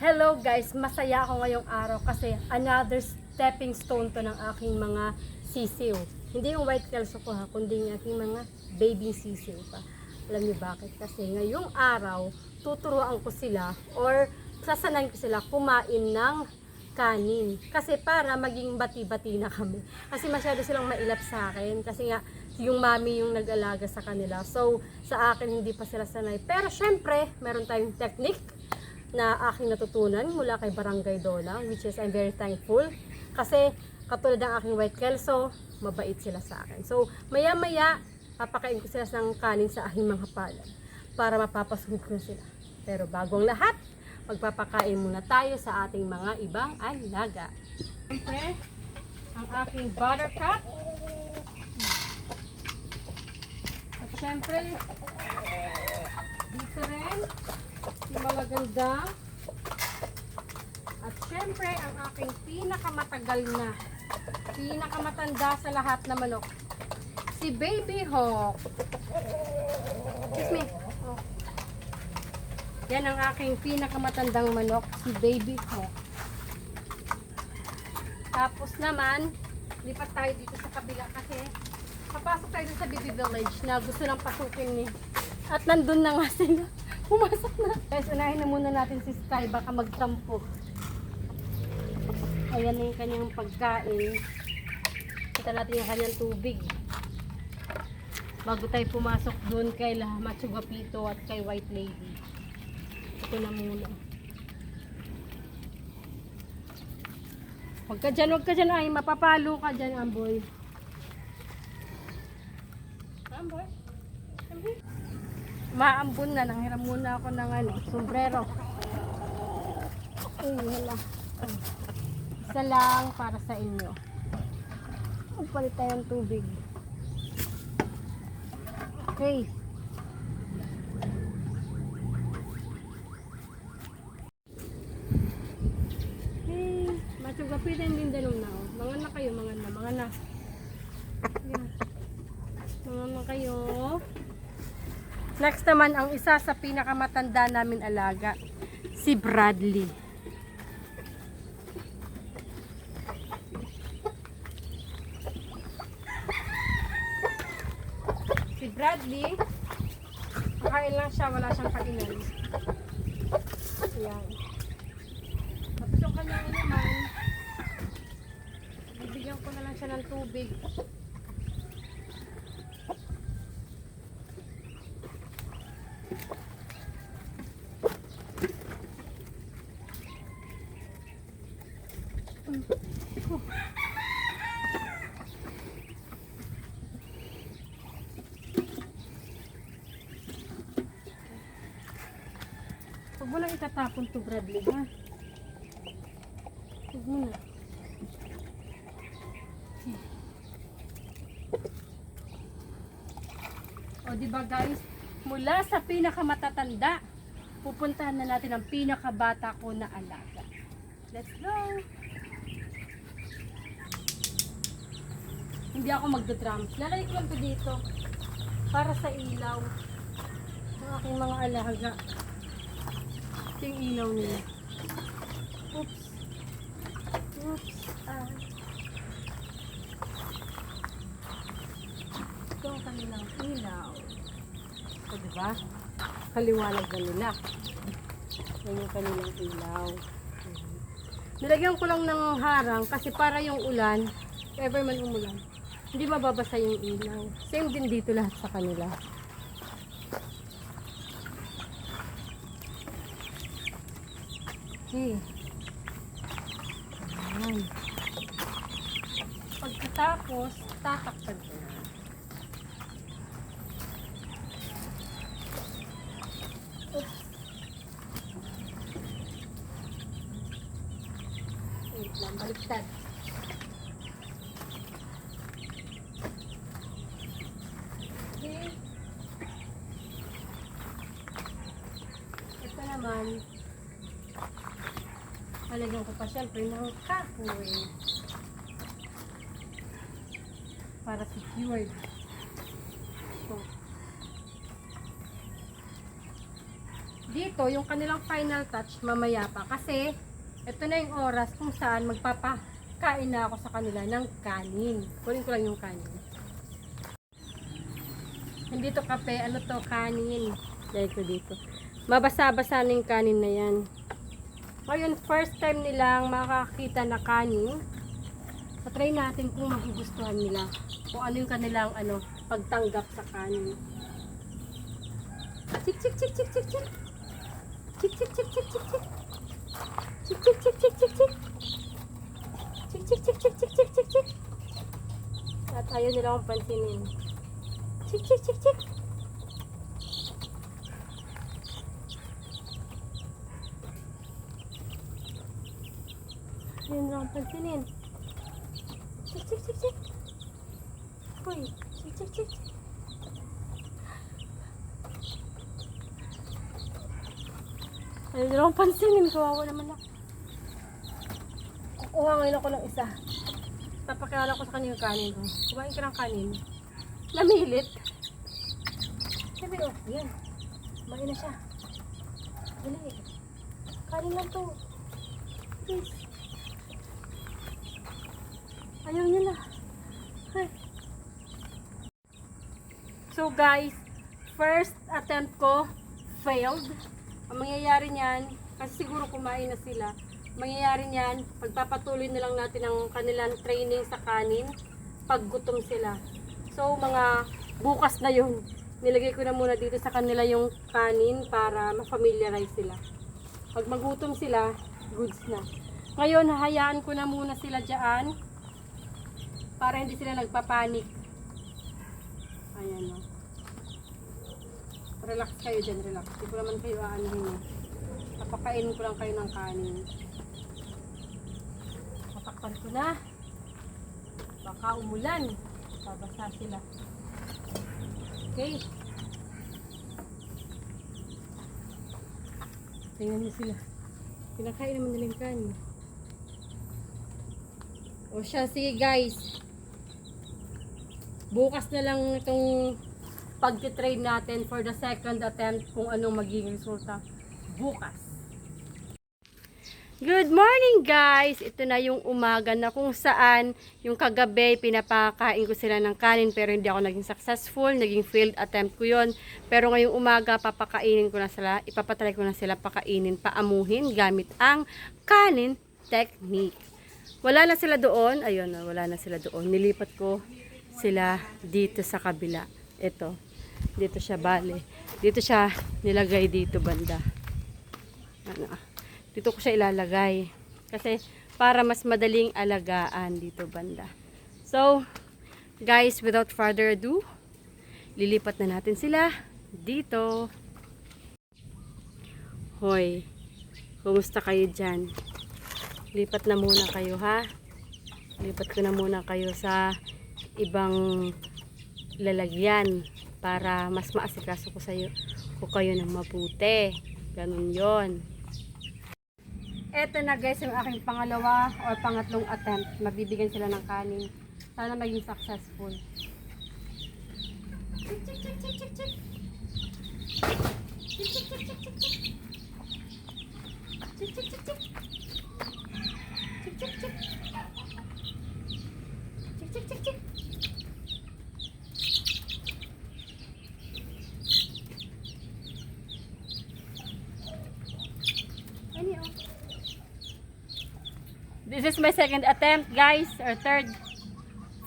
Hello guys, masaya ako ngayong araw kasi another stepping stone to ng aking mga sisiw. Hindi yung white kelso ko ha, kundi yung aking mga baby sisiw pa. Alam niyo bakit? Kasi ngayong araw, tuturuan ko sila or sasanayin ko sila kumain ng kanin. Kasi para maging bati-bati na kami. Kasi masyado silang mailap sa akin. Kasi nga, yung mami yung nag-alaga sa kanila. So, sa akin, hindi pa sila sanay. Pero syempre, meron tayong technique na aking natutunan mula kay Barangay Dola, which is I'm very thankful. Kasi, katulad ng aking white kelso, mabait sila sa akin. So, maya-maya, papakain ko sila ng kanin sa aking mga palad para mapapasunod ko sila. Pero bago ang lahat, magpapakain muna tayo sa ating mga ibang alaga. Siyempre, ang aking buttercup. At syempre, dito rin, yung mga ganda. At syempre, ang aking pinakamatagal na, pinakamatanda sa lahat na manok, si Baby Hawk. Excuse me. Oh. Yan ang aking pinakamatandang manok, si Baby Hawk. Tapos naman, lipat tayo dito sa kabila kasi papasok tayo sa baby village na gusto lang pasukin ni. At nandun na nga sila. Pumasok na. Guys, unahin na muna natin si Sky. Baka magtampo. Ayan na yung kanyang pagkain. Kita natin yung kanyang tubig. Bago tayo pumasok dun kay La Machugapito at kay White Lady. Ito na muna. Huwag ka dyan, huwag ka dyan. Ay, mapapalo ka dyan, Amboy. Amboy? Amboy? Maambon na. Nanghiram muna ako ng ano, sombrero. Ay, wala. Oh. Isa lang para sa inyo. Magpalit tayo ng tubig. Okay. Hey, macho gapitin din danom na oh. Mga na kayo, mga na, mga na. Yan. Mga na kayo. Next naman, ang isa sa pinakamatanda namin alaga, si Bradley. Si Bradley, makain lang siya, wala siyang kainan. Ayan. Tapos yung kanyang naman, bibigyan ko na lang siya ng tubig. Huwag itatapon to Bradley, ha? Huwag mo na. O, di ba guys? Mula sa pinakamatatanda, pupuntahan na natin ang pinakabata ko na alaga. Let's go! Hindi ako magda-drums. Lalay ko lang to dito para sa ilaw ng aking mga alaga. Yung ilaw nila. Oops. Oops. Ah. Ito ang kanilang ilaw. O, diba? Kaliwanag na nila. Yan yung kanilang ilaw. Nilagyan ko lang ng harang kasi para yung ulan, ever man umulan, hindi mababasa yung ilaw. Same din dito lahat sa kanila. Okay. Ayan. Pagkatapos, tatakpan ko na. Wait lang, baliktad. Okay. Ito naman, Syempre ng kahoy. Para secured. So, dito, yung kanilang final touch, mamaya pa. Kasi, ito na yung oras kung saan magpapakain na ako sa kanila ng kanin. Kunin ko lang yung kanin. Hindi to kape, ano to, kanin. Dahil ko dito. Mabasa-basa na yung kanin na yan. Ngayon, first time nilang makakita na kanin. Patry natin kung magugustuhan nila. Kung ano yung kanilang ano, pagtanggap sa kanin. Chik chik chik chik chik chik. Chik chik chik chik chik chik. Chik chik chik chik chik chik. Chik chik chik chik chik chik chik chik. At ayaw nila akong pansinin. Chik chik chik chik. Nila akong pansinin. Chik chik chik chik. Uy, chik chik chik. Ayaw nila akong pansinin. Kawawa naman ako. Kukuha ngayon ako ng isa. Papakilala ko sa kanya yung kanin ko. Kumain ka ng kanin. Namilit. Sabi, oh, yan. Kumain na siya. Dali. Kanin lang to. Please. Ayaw. Ay. So guys, first attempt ko failed. Ang mangyayari niyan, kasi siguro kumain na sila. Mangyayari niyan, pagpapatuloy na lang natin ang kanilang training sa kanin pag gutom sila. So mga bukas na yun, nilagay ko na muna dito sa kanila yung kanin para ma-familiarize sila. Pag magutom sila, goods na. Ngayon, hahayaan ko na muna sila dyan para hindi sila nagpapanik. Ayan o. Relax kayo dyan, relax. Hindi ko naman kayo aanuhin eh. Papakainin ko lang kayo ng kanin. Patakpan ko na. Baka umulan. Babasa sila. Okay. Tingnan niyo sila. Pinakain naman nila yung kanin. O siya, sige guys. Bukas na lang itong pag-train natin for the second attempt kung anong magiging resulta. Bukas. Good morning guys! Ito na yung umaga na kung saan yung kagabi pinapakain ko sila ng kanin pero hindi ako naging successful, naging failed attempt ko yon Pero ngayong umaga papakainin ko na sila, ipapatry ko na sila pakainin, paamuhin gamit ang kanin technique. Wala na sila doon, ayun wala na sila doon. Nilipat ko sila dito sa kabila. Ito, dito siya bale. Dito siya nilagay dito banda. Ano, dito ko siya ilalagay. Kasi para mas madaling alagaan dito banda. So, guys, without further ado, lilipat na natin sila dito. Hoy, kumusta kayo dyan? Lipat na muna kayo ha. Lipat ko na muna kayo sa ibang lalagyan para mas maasikaso ko sa iyo ko kayo ng mabuti. Ganun 'yon. Eto na guys yung aking pangalawa or pangatlong attempt. Mabibigyan sila ng kanin. Sana maging successful. Chik, chik, chik, chik, chik, chik. Chik, chik, chik, chik, chik. Chik, chik, chik, chik. Ani, oh. This is my second attempt, guys, or third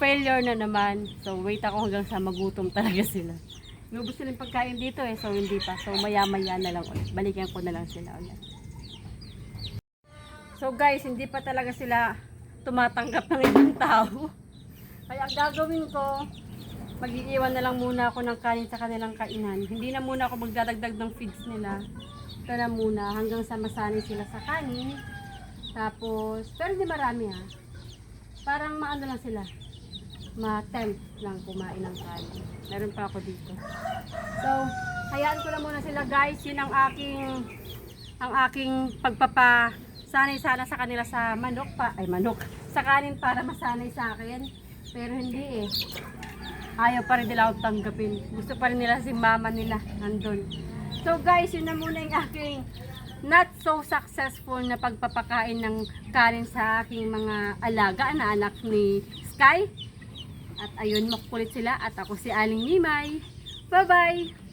failure na naman. So, wait ako hanggang sa magutom talaga sila. Nubos sila yung pagkain dito eh, so hindi pa. So, maya-maya na lang ulit. Balikan ko na lang sila ulit. So, guys, hindi pa talaga sila tumatanggap ng ibang tao. Kaya ang gagawin ko, mag-iiwan na lang muna ako ng kanin sa kanilang kainan. Hindi na muna ako magdadagdag ng feeds nila. Ito na muna hanggang sa masanay sila sa kanin. Tapos, pero hindi marami ha. Parang maano lang sila. Ma-tempt lang kumain ng kanin. Meron pa ako dito. So, hayaan ko na muna sila guys. Yun ang aking ang aking pagpapa sanay sana sa kanila sa manok pa ay manok sa kanin para masanay sa akin pero hindi eh ayaw pa rin nila ako tanggapin gusto pa rin nila si mama nila nandun So guys, yun na muna yung aking not so successful na pagpapakain ng kanin sa aking mga alaga na anak ni Sky. At ayun, makukulit sila at ako si Aling Nimay. Bye-bye!